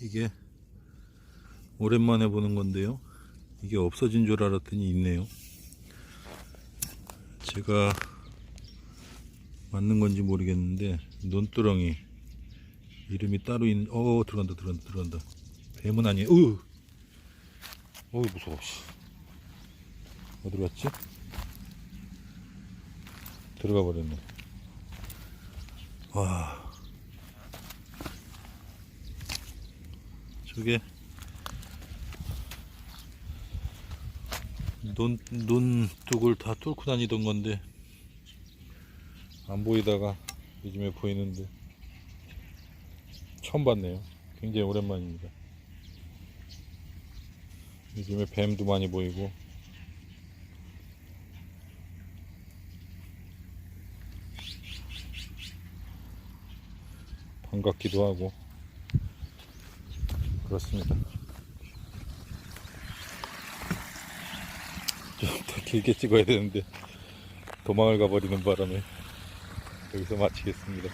이게 오랜만에 보는 건데요. 이게 없어진 줄 알았더니 있네요. 제가 맞는 건지 모르겠는데 논두렁이 이름이 따로 있는 어 들어간다 들어간다 들어간다 뱀은 아니에요 으 어우 무서워 씨. 어디로 갔지? 들어가 버렸네 와 저게 논, 논둑을 다 뚫고 다니던 건데 안 보이다가 요즘에 보이는데 처음 봤네요. 굉장히 오랜만입니다. 요즘에 뱀도 많이 보이고. 반갑기도 하고 그렇습니다. 좀 더 길게 찍어야 되는데 도망을 가버리는 바람에 여기서 마치겠습니다